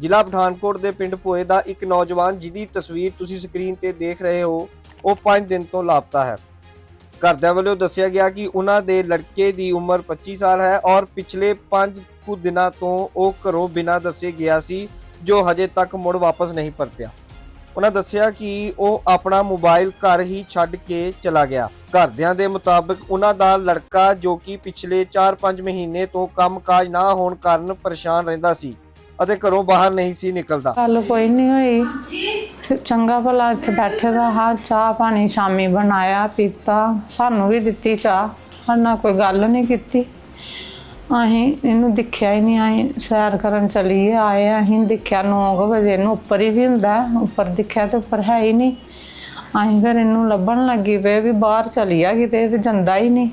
ਜ਼ਿਲ੍ਹਾ ਪਠਾਨਕੋਟ ਦੇ ਪਿੰਡ ਭੋਏ ਦਾ ਇੱਕ ਨੌਜਵਾਨ ਜਿਹਦੀ ਤਸਵੀਰ ਤੁਸੀਂ ਸਕਰੀਨ ਤੇ ਦੇਖ ਰਹੇ ਹੋ, ਉਹ 5 ਦਿਨ ਤੋਂ ਲਾਪਤਾ ਹੈ। ਘਰਦਿਆਂ ਵੱਲੋਂ ਦੱਸਿਆ ਗਿਆ ਕਿ ਉਹਨਾਂ ਦੇ ਲੜਕੇ ਦੀ ਉਮਰ 25 ਸਾਲ ਹੈ ਔਰ ਪਿਛਲੇ 5 ਕੁ ਦਿਨਾਂ ਤੋਂ ਉਹ ਘਰੋਂ ਬਿਨਾਂ ਦੱਸੇ ਗਿਆ ਸੀ, ਜੋ ਹਜੇ ਤੱਕ ਮੁੜ ਵਾਪਸ ਨਹੀਂ ਪਰਤਿਆ। ਉਹਨਾਂ ਦੱਸਿਆ ਕਿ ਉਹ ਆਪਣਾ ਮੋਬਾਈਲ ਘਰ ਹੀ ਛੱਡ ਕੇ ਚਲਾ ਗਿਆ। ਘਰਦਿਆਂ ਦੇ ਮੁਤਾਬਕ ਉਹਨਾਂ ਦਾ ਲੜਕਾ ਜੋ ਕਿ ਪਿਛਲੇ 4-5 ਮਹੀਨੇ ਤੋਂ ਕੰਮਕਾਜ ਨਾ ਹੋਣ ਕਾਰਨ ਪਰੇਸ਼ਾਨ ਰਹਿੰਦਾ ਸੀ। ਅਤੇ ਘਰੋਂ ਬਾਹਰ ਨਹੀਂ ਸੀ ਨਿਕਲਦਾ। ਗੱਲ ਕੋਈ ਨਹੀਂ ਹੋਈ। ਚੰਗਾ ਭਲਾ ਇੱਥੇ ਬੈਠੇ ਦਾ ਹਾਂ, ਚਾਹ ਪਾਣੀ ਸ਼ਾਮੀ ਬਣਾਇਆ, ਪੀਤਾ, ਸਾਨੂੰ ਵੀ ਦਿੱਤੀ ਚਾਹ। ਨਾ ਕੋਈ ਗੱਲ ਨਹੀਂ ਕੀਤੀ। ਅਸੀਂ ਇਹਨੂੰ ਦਿਖਿਆ ਹੀ ਨਹੀਂ ਅਸੀਂ ਸੈਰ ਕਰਨ ਚਲੀ ਆਏ ਅਸੀਂ ਦੇਖਿਆ 9 ਵਜੇ, ਇਹਨੂੰ ਉੱਪਰ ਹੀ ਵੀ ਹੁੰਦਾ ਉੱਪਰ ਦਿਖਿਆ ਤੇ ਉੱਪਰ ਹੈ ਹੀ ਨਹੀਂ ਅਸੀਂ ਫਿਰ ਇਹਨੂੰ ਲੱਭਣ ਲੱਗੀ ਪਏ ਵੀ ਬਾਹਰ ਚਲੀ ਆ ਕਿਤੇ ਤੇ ਜਾਂਦਾ ਹੀ ਨਹੀਂ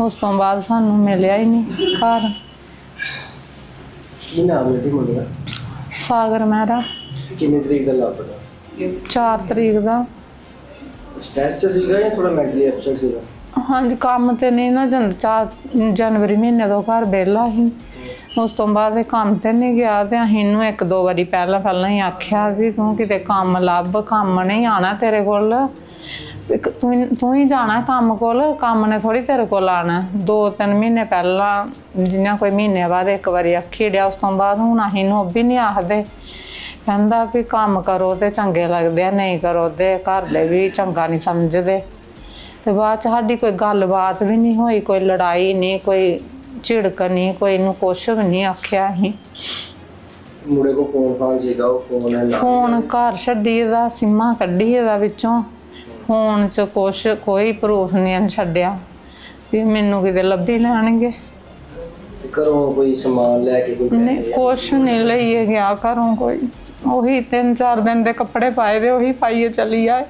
ਉਸ ਤੋਂ ਬਾਅਦ ਸਾਨੂੰ ਮਿਲਿਆ ਹੀ ਨਹੀਂ ਘਰ। ਕੀ ਨਾਮ ਹੈ ਜੀ ਮੁੰਡੇ ਦਾ? ਸਾਗਰ ਮਹਿਰਾ। ਕਿੰਨੀ ਤਰੀਕ ਦਾ ਲਾਪਤਾ 4 ਤਰੀਕ ਦਾ। ਸਟ੍ਰੈਸ ਚ ਸੀਗਾ ਜਾਂ ਥੋੜਾ ਮੈਂਟਲੀ ਅਪਸੈਟ ਸੀਗਾ? ਹਾਂਜੀ ਕੰਮ ਤੇ ਨਹੀਂ ਨਾ ਜਨ ਚਾ ਜਨਵਰੀ ਮਹੀਨੇ ਤੋਂ ਘਰ ਵਿਹਲਾ ਸੀ। ਉਸ ਤੋਂ ਬਾਅਦ ਇਹ ਕੰਮ ਤੇ ਨਹੀਂ ਗਿਆ ਤੇ ਅਸੀਂ ਇਹਨੂੰ ਇੱਕ ਦੋ ਵਾਰੀ ਪਹਿਲਾਂ ਪਹਿਲਾਂ ਹੀ ਆਖਿਆ ਵੀ ਤੂੰ ਕਿਤੇ ਕੰਮ ਲੱਭ ਕੰਮ ਨਹੀਂ ਆਣਾ ਤੇਰੇ ਕੋਲ। ਇੱਕ ਤੂੰ ਤੂੰ ਹੀ ਜਾਣਾ ਕੰਮ ਕੋਲ ਕੰਮ ਨੇ ਥੋੜੀ ਤੇਰੇ ਕੋਲ ਆਣਾ ਦੋ ਤਿੰਨ ਮਹੀਨੇ ਪਹਿਲਾਂ ਜਿੰਨਾ ਕੋਈ ਮਹੀਨੇ ਬਾਅਦ ਇੱਕ ਵਾਰੀ ਆਖੀ ਡਿਆ ਉਸ ਤੋਂ ਬਾਅਦ ਹੁਣ ਅਸੀਂ ਨੂੰ ਵੀ ਨਹੀਂ ਆਖਦੇ। ਕਹਿੰਦਾ ਵੀ ਕੰਮ ਕਰੋ ਤੇ ਚੰਗੇ ਲੱਗਦੇ ਆ ਨਹੀਂ ਕਰੋ ਤੇ ਘਰ ਦੇ ਵੀ ਚੰਗਾ ਨਹੀਂ ਸਮਝਦੇ। ਤੇ ਬਾਅਦ ਚ ਸਾਡੀ ਕੋਈ ਗੱਲਬਾਤ ਵੀ ਨਹੀਂ ਹੋਈ ਕੋਈ ਲੜਾਈ ਨਹੀਂ ਕੋਈ ਝਿੜਕ ਨਹੀਂ ਕੋਈ ਨੂੰ ਕੁਛ ਵੀ ਨਹੀਂ ਆਖਿਆ ਅਸੀਂ। ਮੁੰਡੇ ਕੋ ਫੋਨ ਫਾਨ ਸੀਗਾ ਉਹ ਫੋਨ ਹੈ ਫੋਨ ਘਰ ਛੱਡੀ ਦਾ ਸਿੰਮਾ ਕੱਢੀ ਇਹਦਾ ਵਿੱਚੋਂ। ਫੋਨ 'ਚ ਕੁਛ ਕੋਈ ਪ੍ਰੂਫ ਨਹੀਂ ਛੱਡਿਆ ਵੀ ਮੈਨੂੰ ਕਿਤੇ ਲੱਭੀ ਲੈਣਗੇ। ਘਰੋਂ ਕੋਈ ਸਮਾਨ ਲੈ ਕੇ ਕੋਈ ਨਹੀਂ ਕੁਛ ਨਹੀਂ ਲਈਏ ਗਿਆ ਘਰੋਂ ਕੋਈ। ਉਹੀ ਤਿੰਨ ਚਾਰ ਦਿਨ ਦੇ ਕੱਪੜੇ ਪਾਏ ਦੇ ਉਹੀ ਪਾਈਏ ਚਲੀ ਆਏ।